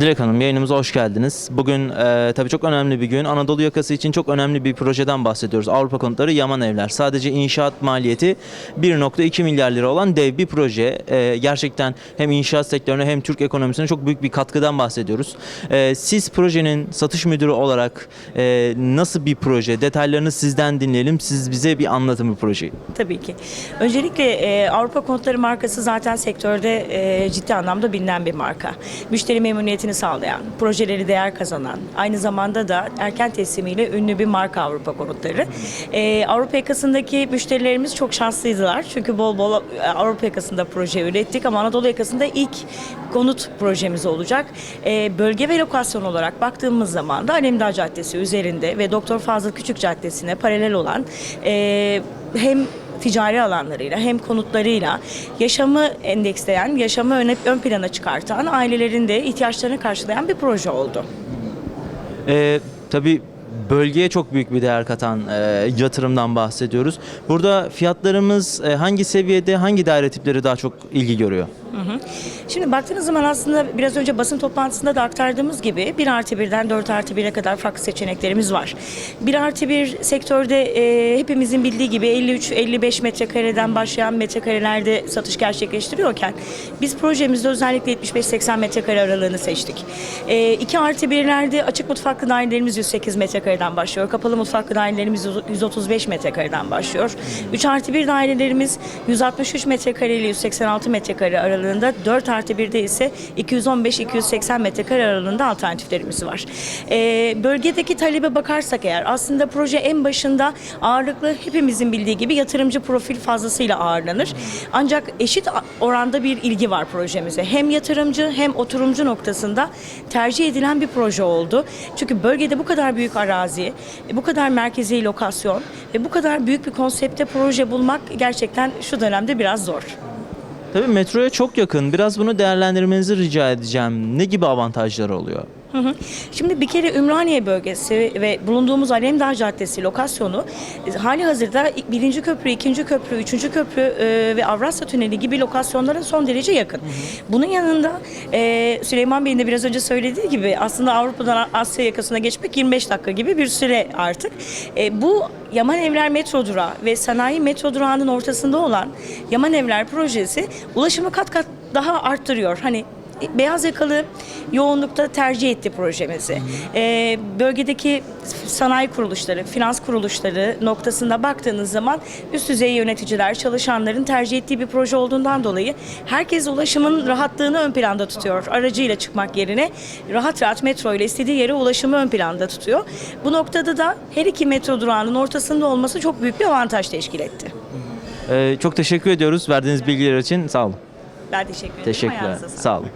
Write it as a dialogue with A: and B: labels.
A: Dilek Hanım yayınımıza hoş geldiniz. Bugün e, tabii çok önemli bir gün. Anadolu yakası için çok önemli bir projeden bahsediyoruz. Avrupa Konutları Yaman Evler. Sadece inşaat maliyeti 1.2 milyar lira olan dev bir proje. E, gerçekten hem inşaat sektörüne hem Türk ekonomisine çok büyük bir katkıdan bahsediyoruz. E, siz projenin satış müdürü olarak e, nasıl bir proje? Detaylarını sizden dinleyelim. Siz bize bir anlatın bu projeyi.
B: Tabii ki. Öncelikle e, Avrupa Konutları markası zaten sektörde e, ciddi anlamda bilinen bir marka. Müşteri memnuniyetini sağlayan, projeleri değer kazanan, aynı zamanda da erken teslimiyle ünlü bir marka Avrupa Konutları. E, Avrupa yakasındaki müşterilerimiz çok şanslıydılar. Çünkü bol bol e, Avrupa yakasında proje ürettik ama Anadolu yakasında ilk konut projemiz olacak. E, bölge ve lokasyon olarak baktığımız zaman da Alemdağ Caddesi üzerinde ve Doktor Fazıl Küçük Caddesi'ne paralel olan e, hem ticari alanlarıyla hem konutlarıyla yaşamı endeksleyen, yaşamı öne, ön plana çıkartan, ailelerin de ihtiyaçlarını karşılayan bir proje oldu.
A: E, tabii bölgeye çok büyük bir değer katan e, yatırımdan bahsediyoruz. Burada fiyatlarımız e, hangi seviyede, hangi daire tipleri daha çok ilgi görüyor?
B: Şimdi baktığınız zaman aslında biraz önce basın toplantısında da aktardığımız gibi 1 artı 1'den 4 artı 1'e kadar farklı seçeneklerimiz var. 1 artı 1 sektörde e, hepimizin bildiği gibi 53-55 metrekareden başlayan metrekarelerde satış gerçekleştiriyorken biz projemizde özellikle 75-80 metrekare aralığını seçtik. E, 2 artı 1'lerde açık mutfaklı dairelerimiz 108 metrekareden başlıyor. Kapalı mutfaklı dairelerimiz 135 metrekareden başlıyor. 3 artı 1 dairelerimiz 163 metrekare ile 186 metrekare aralığında 4 artı 1'de ise 215-280 metrekare aralığında alternatiflerimiz var. Ee, bölgedeki talebe bakarsak eğer aslında proje en başında ağırlıklı hepimizin bildiği gibi yatırımcı profil fazlasıyla ağırlanır. Ancak eşit oranda bir ilgi var projemize. Hem yatırımcı hem oturumcu noktasında tercih edilen bir proje oldu. Çünkü bölgede bu kadar büyük arazi, bu kadar merkezi lokasyon ve bu kadar büyük bir konsepte proje bulmak gerçekten şu dönemde biraz zor.
A: Tabii metroya çok yakın. Biraz bunu değerlendirmenizi rica edeceğim. Ne gibi avantajları oluyor?
B: Hı hı. Şimdi bir kere Ümraniye bölgesi ve bulunduğumuz Alemdağ Caddesi lokasyonu e, hali hazırda birinci köprü, ikinci köprü, üçüncü köprü e, ve Avrasya Tüneli gibi lokasyonlara son derece yakın. Bunun yanında e, Süleyman Bey'in de biraz önce söylediği gibi aslında Avrupa'dan Asya yakasına geçmek 25 dakika gibi bir süre artık. E, bu Yaman Evler metro durağı ve sanayi metro durağının ortasında olan Yaman Evler projesi ulaşımı kat kat daha arttırıyor. Hani beyaz yakalı yoğunlukta tercih etti projemizi. Ee, bölgedeki sanayi kuruluşları, finans kuruluşları noktasında baktığınız zaman üst düzey yöneticiler, çalışanların tercih ettiği bir proje olduğundan dolayı herkes ulaşımın rahatlığını ön planda tutuyor. Aracıyla çıkmak yerine rahat rahat metro ile istediği yere ulaşımı ön planda tutuyor. Bu noktada da her iki metro durağının ortasında olması çok büyük bir avantaj teşkil etti.
A: Ee, çok teşekkür ediyoruz verdiğiniz bilgiler için. Sağ olun.
B: Ben teşekkür ederim.
A: Teşekkürler. Sağ olun.